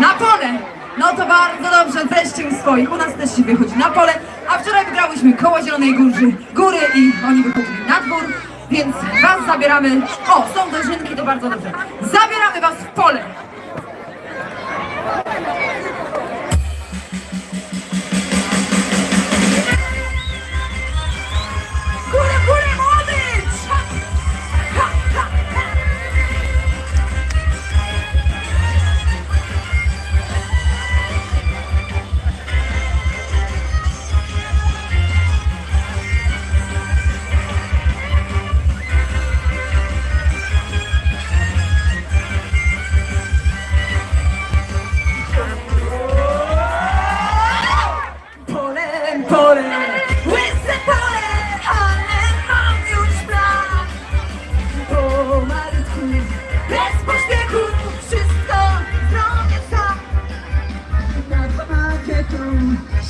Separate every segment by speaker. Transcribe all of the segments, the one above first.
Speaker 1: Na pole! No to bardzo dobrze, weźcie u swoich. U nas też się wychodzi na pole, a wczoraj wygrałyśmy koło Zielonej Góry, góry i oni wychodzili na dwór, więc was zabieramy. O, są dożynki, to bardzo dobrze. Zabieramy was w pole.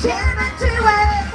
Speaker 1: Chairman to it.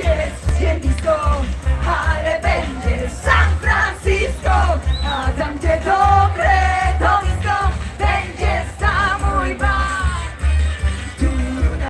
Speaker 1: disco. Uh,